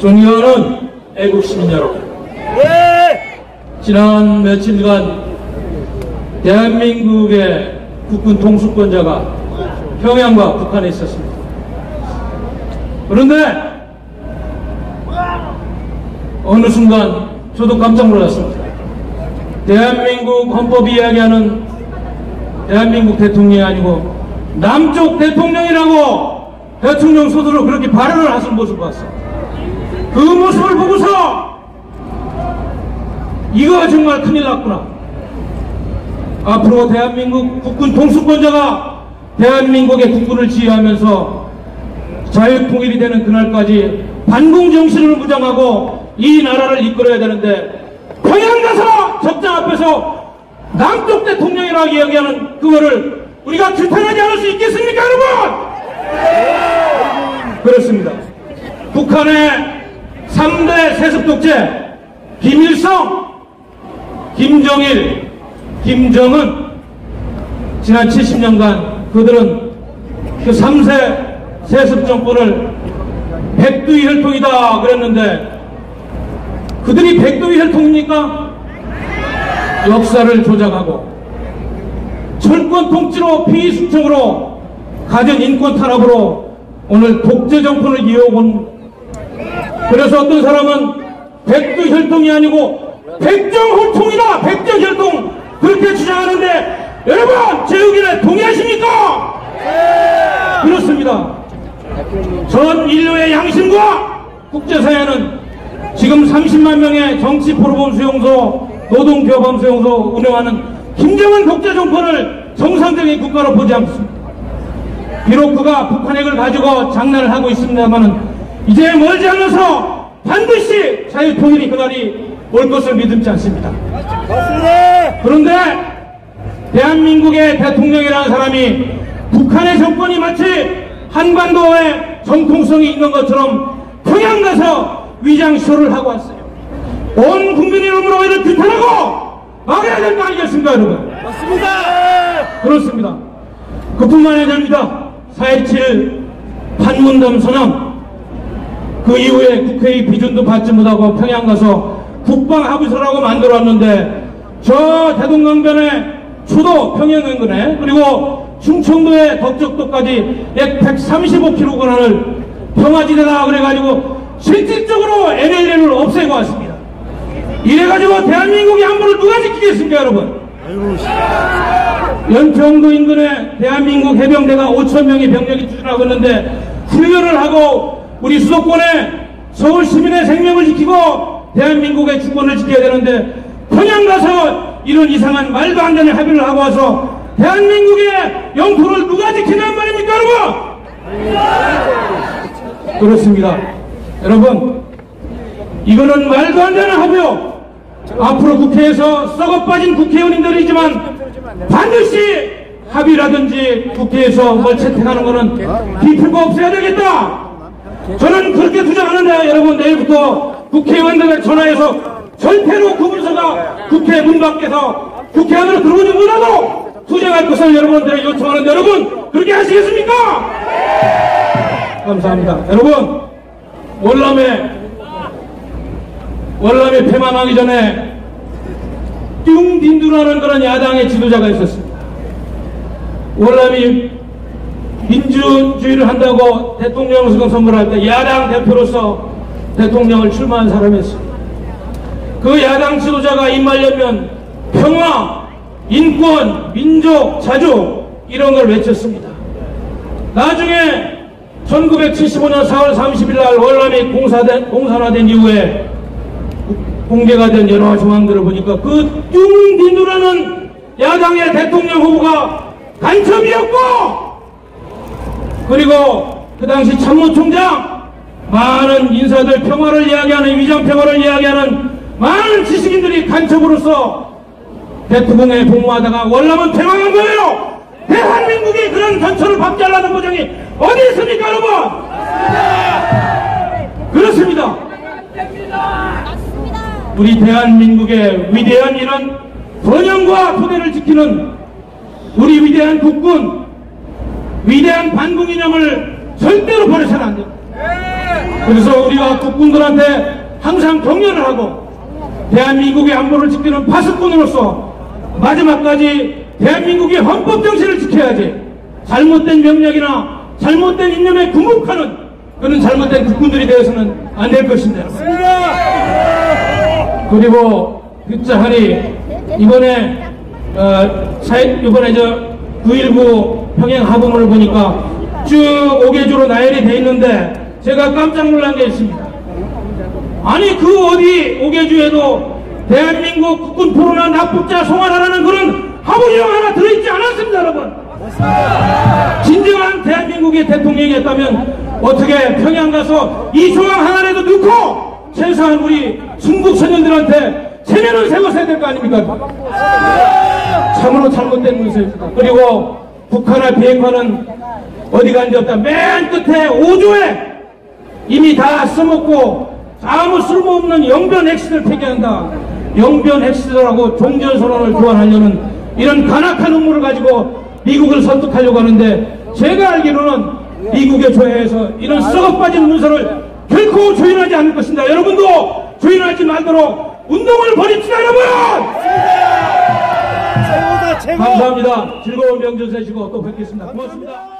존경하는 애국 시민 여러분. 지난 며칠간 대한민국의 국군 통수권자가 평양과 북한에 있었습니다. 그런데 어느 순간 저도 깜짝 놀랐습니다. 대한민국 헌법이 이야기하는 대한민국 대통령이 아니고 남쪽 대통령이라고 대통령 소도로 그렇게 발언을 하신 모습을 봤어요. 그 모습을 보고서 이거 정말 큰일 났구나. 앞으로 대한민국 국군 통수권자가 대한민국의 국군을 지휘하면서 자유통일이 되는 그날까지 반공정신을 무장하고 이 나라를 이끌어야 되는데 평양 가서 적장 앞에서 남쪽 대통령이라고 이야기하는 그거를 우리가 규탄하지 않을 수 있겠습니까 여러분? 그렇습니다. 북한의 3대 세습 독재 김일성, 김정일, 김정은 지난 70년간 그들은 그 3세 세습 정권을 백두이 혈통이다 그랬는데 그들이 백두이 혈통입니까? 역사를 조작하고 철권 통치로 피의수청으로 가진 인권 탄압으로 오늘 독재 정권을 이어온 그래서 어떤 사람은 백두 혈통이 아니고 백정혈통이다! 백정혈통! 그렇게 주장하는데 여러분 제 의견에 동의하십니까? 그렇습니다. 전 인류의 양심과 국제사회는 지금 30만 명의 정치 포로범 수용소 노동 교범 수용소 운영하는 김정은 독재 정권을 정상적인 국가로 보지 않습니다 비록 그가 북한핵을 가지고 장난을 하고 있습니다만 이제 멀지 않아서 반드시 자유통일이 그날이 올 것을 믿음지 않습니다. 그런데 대한민국의 대통령이라는 사람이 북한의 정권이 마치 한반도에 정통성이 있는 것처럼 평양 가서 위장쇼를 하고 왔어요. 온 국민의 이름으로 이를 규탄하고 막아야 될 거 아니겠습니까 여러분? 맞습니다. 그렇습니다. 그뿐만이 아닙니다. 4.27 판문점 선언 그 이후에 국회의 비준도 받지 못하고 평양 가서 국방합의서라고 만들었는데 저 대동강변의 초도 평양 인근에 그리고 충청도의 덕적도까지 약 135km 권한을 평화지대다 그래가지고 실질적으로 NLL을 없애고 왔습니다. 이래가지고 대한민국의 안보를 누가 지키겠습니까 여러분? 연평도 인근에 대한민국 해병대가 5천 명의 병력이 투입하고 있는데 훈련을 하고 우리 수도권에 서울 시민의 생명을 지키고 대한민국의 주권을 지켜야 되는데 평양 가서 이런 이상한 말도 안 되는 합의를 하고 와서 대한민국의 영토를 누가 지키냔 말입니까 여러분? 그렇습니다. 여러분 이거는 말도 안 되는 합의요. 앞으로 국회에서 썩어 빠진 국회의원님들이지만 반드시 합의라든지 국회에서 뭘 채택하는 거는 비필가 없어야 되겠다. 저는 그렇게 주장하는데 여러분 내일부터 국회의원들에 전화해서 절대로 구분서가 국회 문 밖에서 국회 안으로 들어오지 못하도록 투쟁할 것을 여러분들에게 요청하는데 여러분 그렇게 하시겠습니까? 감사합니다. 여러분 월남에 월남에 폐망하기 전에 띵딘두라는 그런 야당의 지도자가 있었습니다. 월남이 민주주의를 한다고 대통령 선거를 할때 야당 대표로서 대통령을 출마한 사람이었습니다. 그 야당 지도자가 입말 열면 평화, 인권, 민족, 자주 이런 걸 외쳤습니다. 나중에 1975년 4월 30일 날 월남이 공산화된 이후에 공개가 된 여러 정황들을 보니까 그 뚱딘두라는 야당의 대통령 후보가 간첩이었고! 그리고 그 당시 참모총장 많은 인사들 평화를 이야기하는 위장평화를 이야기하는 많은 지식인들이 간첩으로서 대통령에 복무하다가 월남은 퇴망한 거예요! 대한민국이 그런 전철을 받지 않라는 보장이 어디 있습니까 여러분? 그렇습니다 우리 대한민국의 위대한 이런 번영과 토대를 지키는 우리 위대한 국군, 위대한 반공 이념을 절대로 버려서는 안 됩니다. 그래서 우리가 국군들한테 항상 격려를 하고 대한민국의 안보를 지키는 파수꾼으로서 마지막까지 대한민국의 헌법 정신을 지켜야지 잘못된 명령이나 잘못된 인념에 굴복하는 그런 잘못된 국군들이 되어서는 안 될 것입니다. 그리고 빗자하리 이번에 어, 사, 이번에 저 919 평행 하부문을 보니까 쭉 오개주로 나열이 돼 있는데 제가 깜짝 놀란 게 있습니다. 아니 그 어디 오개주에도 대한민국 국군 포로나 납북자 송환하라는 그런 하부령 하나 들어있지 않았습니다 여러분 진정한 대한민국의 대통령이었다면 어떻게 평양 가서 이 조항 하나라도 넣고 최소한 우리 중국 선녀들한테 체면을 세워서야 될 거 아닙니까? 참으로 잘못된 문서입니다 그리고 북한의 비핵화는 어디 간지 없다. 맨 끝에 5조에 이미 다 써먹고 아무 쓸모없는 영변 핵시를 폐기한다. 영변 핵시들하고 종전선언을 교환하려는 이런 간악한 음모를 가지고 미국을 설득하려고 하는데 제가 알기로는 미국의 조회에서 이런 썩어빠진 문서를 결코 조인하지 않을 것입니다. 여러분도 조인하지 말도록 운동을 벌입시다 여러분! 최고다 최고. 감사합니다. 즐거운 명절 되시고 또 뵙겠습니다. 고맙습니다.